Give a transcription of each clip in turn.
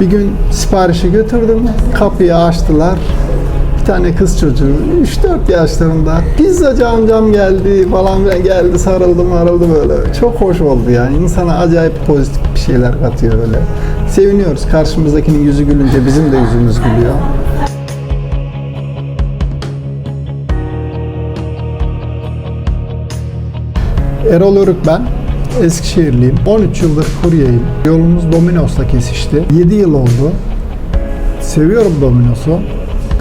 Bir gün siparişi götürdüm. Kapıyı açtılar. Bir tane kız çocuğu 3-4 yaşlarında pizzacı amcam geldi falan geldi sarıldı marıldı böyle. Çok hoş oldu yani. İnsana acayip pozitif bir şeyler katıyor öyle. Seviniyoruz. Karşımızdakinin yüzü gülünce bizim de yüzümüz gülüyor. Erol Örük ben. Eskişehirliyim. 13 yıldır kuryeyim. Yolumuz Domino's'la kesişti. 7 yıl oldu. Seviyorum Domino's'u.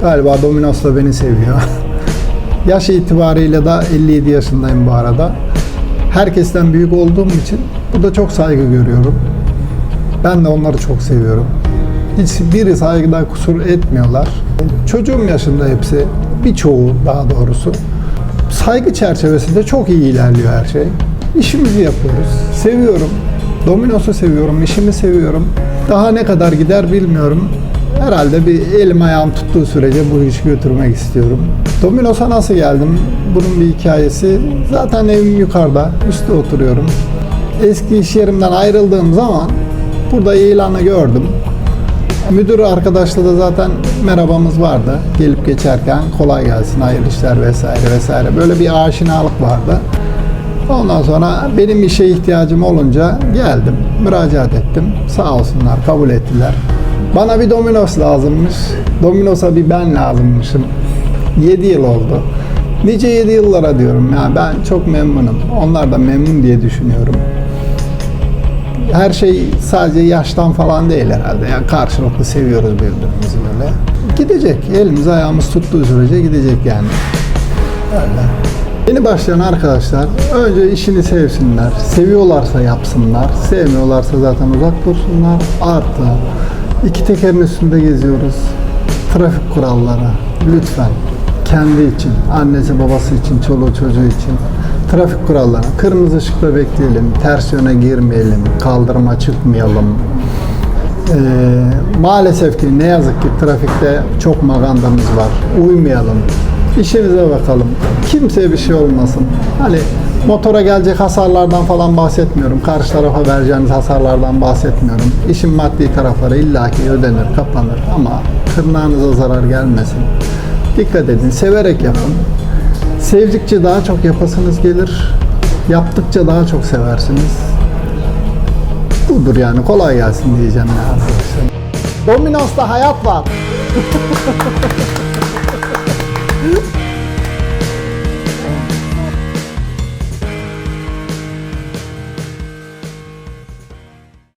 Galiba Domino's da beni seviyor. Yaş itibariyle de 57 yaşındayım bu arada. Herkesten büyük olduğum için burada çok saygı görüyorum. Ben de onları çok seviyorum. Hiçbiri saygıda kusur etmiyorlar. Çocuğum yaşında hepsi, birçoğu daha doğrusu. Saygı çerçevesinde çok iyi ilerliyor her şey. İşimizi yapıyoruz. Seviyorum. Domino'su seviyorum, işimi seviyorum. Daha ne kadar gider bilmiyorum. Herhalde bir elim ayağım tuttuğu sürece bu işi götürmek istiyorum. Domino's'a nasıl geldim? Bunun bir hikayesi. Zaten evim yukarıda, üstte oturuyorum. Eski iş yerimden ayrıldığım zaman burada ilanı gördüm. Müdür arkadaşla da zaten merhabamız vardı. Gelip geçerken kolay gelsin, hayırlı işler vesaire vesaire. Böyle bir aşinalık vardı. Ondan sonra benim işe ihtiyacım olunca geldim, müracaat ettim. Sağ olsunlar, kabul ettiler. Bana bir Domino's lazımmış. Domino's'a bir ben lazımmışım. 7 yıl oldu. Nice 7 yıllara diyorum ya ben çok memnunum. Onlar da memnun diye düşünüyorum her şey sadece yaştan falan değil herhalde. Yani karşılıklı seviyoruz birbirimizi böyle. Gidecek. Elimiz ayağımız tuttuğu sürece gidecek yani. Öyle. Yeni başlayan arkadaşlar önce işini sevsinler. Seviyorlarsa yapsınlar. Sevmiyorlarsa zaten uzak dursunlar. Artı iki tekerin üstünde geziyoruz. Trafik kuralları lütfen kendi için, annesi babası için, çoluğu çocuğu için trafik kuralları. Kırmızı ışıkta bekleyelim, ters yöne girmeyelim, kaldırıma çıkmayalım. Ee, maalesef ki ne yazık ki trafikte çok magandamız var. Uymayalım. İşimize bakalım. Kimseye bir şey olmasın. Hani motora gelecek hasarlardan falan bahsetmiyorum. Karşı tarafa vereceğiniz hasarlardan bahsetmiyorum. İşin maddi tarafları illaki ödenir, kapanır ama tırnağınıza zarar gelmesin. Dikkat edin, severek yapın. Sevdikçe daha çok yapasınız gelir. Yaptıkça daha çok seversiniz. Budur yani kolay gelsin diyeceğim ya arkadaşlar. Domino's'ta hayat var. Woo!